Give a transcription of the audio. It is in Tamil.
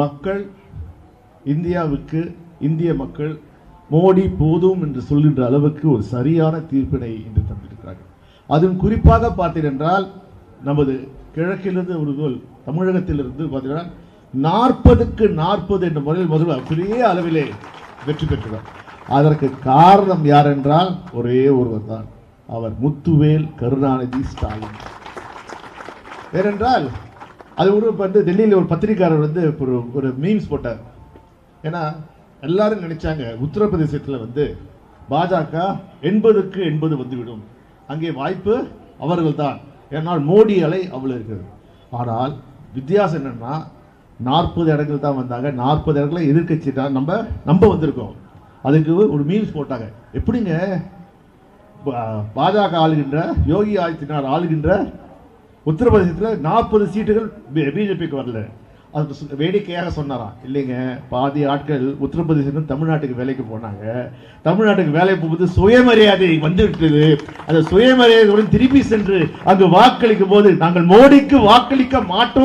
மக்கள் இந்தியாவுக்கு இந்திய மக்கள் மோடி போதும் என்று சொல்கின்ற அளவுக்கு ஒரு சரியான தீர்ப்பினை இன்று தந்திருக்கிறார்கள். அதுவும் குறிப்பாக பார்த்தீர்கள் நமது கிழக்கிலிருந்து ஒரு நூல் தமிழகத்திலிருந்து பார்த்தீங்கன்னா நாற்பதுக்கு நாற்பது என்ற முறையில் முதல்வர் பெரிய அளவிலே வெற்றி பெற்றுள்ளார் அதற்கு காரணம் யார் என்றால் ஒரே ஒருவர் தான். அவர் முத்துவேல் கருணாநிதி ஸ்டாலின். ஏனென்றால் அது ஒரு வந்து டெல்லியில் ஒரு பத்திரிக்கையாளர் வந்து ஒரு ஒரு மீம்ஸ் போட்டார். ஏன்னா எல்லாரும் நினைச்சாங்க உத்தரப்பிரதேசத்தில் வந்து பாஜக எண்பதுக்கு எண்பது வந்துவிடும். அங்கே வாய்ப்பு அவர்கள் தான் ஏன்னால் மோடி அலை அவ்வளோ இருக்கிறது. ஆனால் வித்தியாசம் என்னென்னா நாற்பது இடங்கள் தான் வந்தாங்க. நாற்பது இடங்களை எதிர்க்கட்சி தான் நம்ம நம்ம வந்திருக்கோம். அதுக்கு ஒரு மீம்ஸ் போட்டாங்க. எப்படிங்க பா- பாஜக ஆளுகின்ற யோகி ஆதித்யநாத் ஆளுகின்ற உத்தரப்பிரதேசத்தில் நாற்பது சீட்டுகள் பிஜேபிக்கு வரல. அது வேடிக்கையாக சொன்னாராம் இல்லைங்க. பாதி ஆட்கள் உத்தரப்பிரதேசம் தமிழ்நாட்டுக்கு வேலைக்கு போனாங்க. தமிழ்நாட்டுக்கு வேலை போகும்போது சுயமரியாதை வந்துவிட்டது அந்த சுயமரியாதையுடன் திரும்பி சென்று அங்கு வாக்களிக்கும் போது நாங்கள் மோடிக்கு வாக்களிக்க மாட்டோம்.